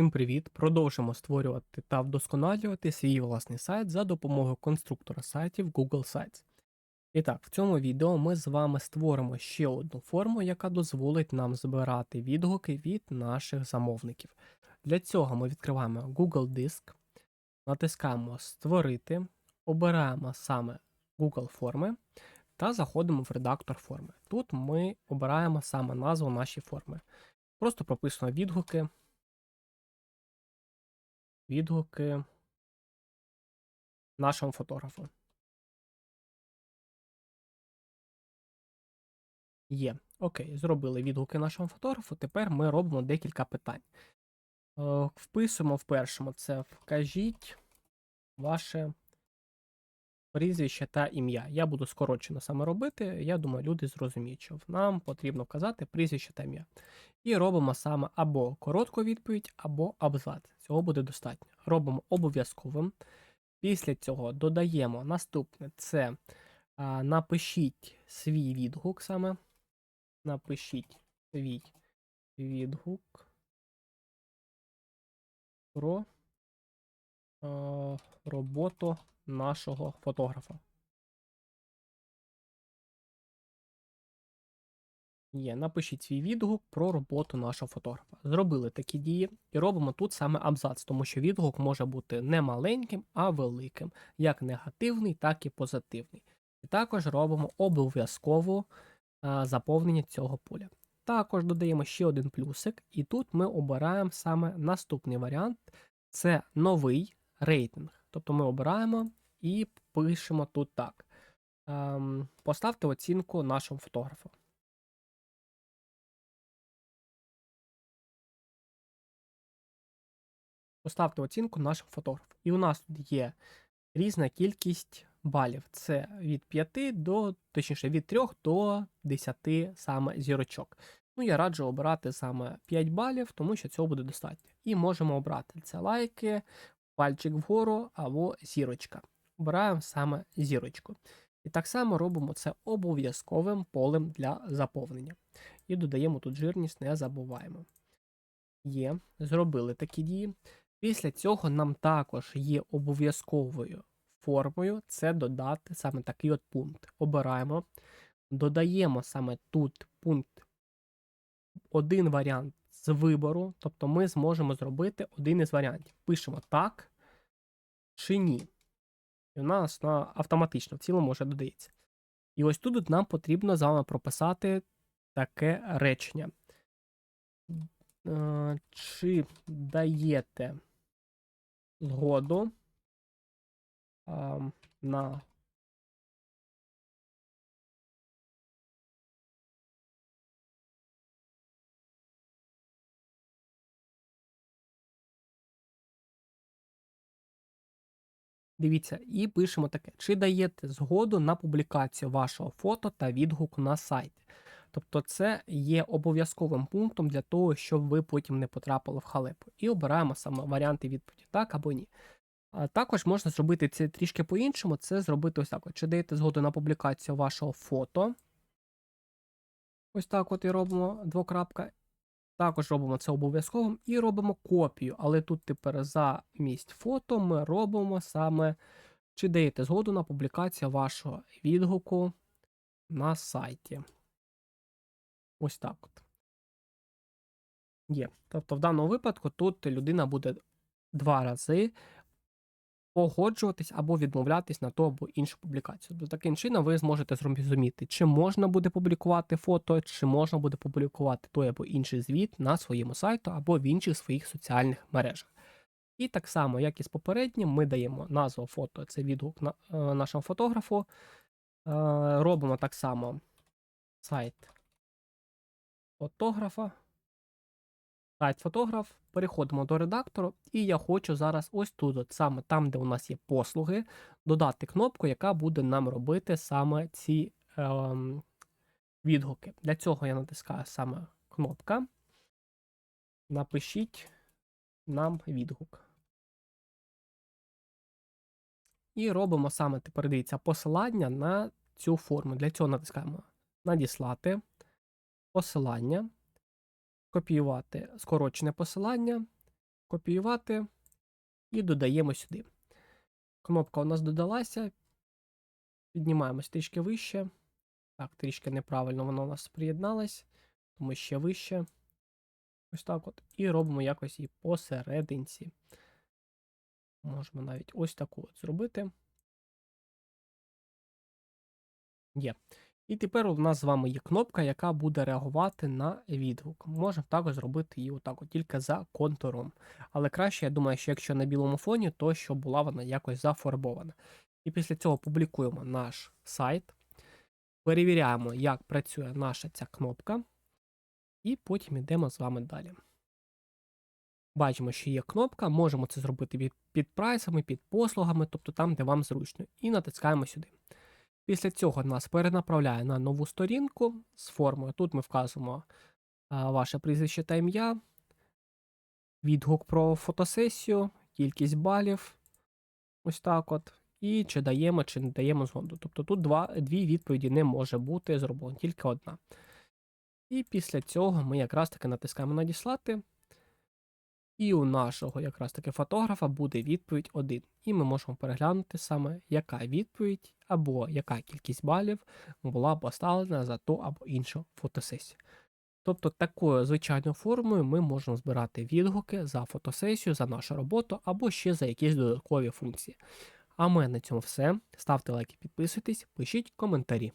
Всім привіт! Продовжимо створювати та вдосконалювати свій власний сайт за допомогою конструктора сайтів Google Sites. І так, в цьому відео ми з вами створимо ще одну форму, яка дозволить нам збирати відгуки від наших замовників. Для цього ми відкриваємо Google Диск, натискаємо Створити, обираємо саме Google форми та заходимо в редактор форми. Тут ми обираємо саме назву нашої форми. Просто прописуємо відгуки відгуки нашому фотографу. Є. Окей, зробили відгуки нашому фотографу. Тепер ми робимо декілька питань. Е, Вписуємо в першому це вкажіть ваше прізвище та ім'я. Я буду скорочено саме робити. Я думаю, люди зрозуміють, що нам потрібно вказати прізвище та ім'я. І робимо саме або коротку відповідь, або абзац. Цього буде достатньо. Робимо обов'язковим. Після цього додаємо наступне це а, напишіть свій відгук саме. Напишіть свій відгук про е, роботу нашого фотографа. Є, напишіть свій відгук про роботу нашого фотографа. Зробили такі дії і робимо тут саме абзац, тому що відгук може бути не маленьким, а великим, як негативний, так і позитивний. І також робимо обов'язково заповнення цього поля. Також додаємо ще один плюсик, і тут ми обираємо саме наступний варіант це новий рейтинг. Тобто ми обираємо і пишемо тут так. Ем, Поставте оцінку нашому фотографу. Поставте оцінку нашому фотографу. І у нас тут є різна кількість балів. Це від 5 до, точніше, від 3 до 10 саме зірочок. Ну, я раджу обирати саме 5 балів, тому що цього буде достатньо. І можемо обрати це лайки, пальчик вгору або зірочка. Обираємо саме зірочку. І так само робимо це обов'язковим полем для заповнення. І додаємо тут жирність, не забуваємо. Є, зробили такі дії. Після цього нам також є обов'язковою формою це додати саме такий от пункт. Обираємо, додаємо саме тут пункт, один варіант з вибору, тобто ми зможемо зробити один із варіантів. Пишемо так чи ні. І у нас на автоматично в цілому вже додається. І ось тут нам потрібно з вами прописати таке речення. Е, чи даєте згоду а, на Дивіться, і пишемо таке: чи даєте згоду на публікацію вашого фото та відгуку на сайті? Тобто це є обов'язковим пунктом для того, щоб ви потім не потрапили в халепу. І обираємо саме варіанти відповіді так або ні. А Також можна зробити це трішки по-іншому, це зробити ось так. Чи даєте згоду на публікацію вашого фото? Ось так от і робимо двокрапка. Також робимо це обов'язковим і робимо копію. Але тут тепер замість фото ми робимо саме, чи даєте згоду на публікацію вашого відгуку на сайті. Ось так от. Є. Тобто, в даному випадку тут людина буде два рази погоджуватись або відмовлятись на ту або іншу публікацію. Тобто, таким чином ви зможете зрозуміти, чи можна буде публікувати фото, чи можна буде публікувати той або інший звіт на своєму сайту або в інших своїх соціальних мережах. І так само, як і з попереднім, ми даємо назву фото, це відгук на, е, нашому фотографу. Е, робимо так само сайт фотографа. Сайт фотограф, переходимо до редактору, і я хочу зараз ось тут, от саме там, де у нас є послуги, додати кнопку, яка буде нам робити саме ці ем, відгуки. Для цього я натискаю саме кнопка. Напишіть нам відгук. І робимо саме тепер дивіться, посилання на цю форму. Для цього натискаємо Надіслати посилання копіювати скорочене посилання, Копіювати і додаємо сюди. Кнопка у нас додалася. Піднімаємось трішки вище. Так, трішки неправильно воно у нас приєдналось, тому ще вище. Ось так от. І робимо якось її посерединці. Можемо навіть ось таку от зробити. Є. І тепер у нас з вами є кнопка, яка буде реагувати на відгук. Можемо також зробити її отак, от, тільки за контуром. Але краще, я думаю, що якщо на білому фоні, то щоб була вона якось зафарбована. І після цього публікуємо наш сайт, перевіряємо, як працює наша ця кнопка, і потім йдемо з вами далі. Бачимо, що є кнопка, можемо це зробити під, прайсами, під послугами, тобто там, де вам зручно, і натискаємо сюди. Після цього нас перенаправляє на нову сторінку з формою. Тут ми вказуємо ваше прізвище та ім'я, відгук про фотосесію, кількість балів. Ось так от. І чи даємо, чи не даємо згоду. Тобто тут два, дві відповіді не може бути зроблено, тільки одна. І після цього ми якраз таки натискаємо надіслати. І у нашого якраз таки фотографа буде відповідь 1. І ми можемо переглянути саме, яка відповідь або яка кількість балів була поставлена за ту або іншу фотосесію. Тобто такою звичайною формою ми можемо збирати відгуки за фотосесію, за нашу роботу або ще за якісь додаткові функції. А мене на цьому все. Ставте лайки, підписуйтесь, пишіть коментарі.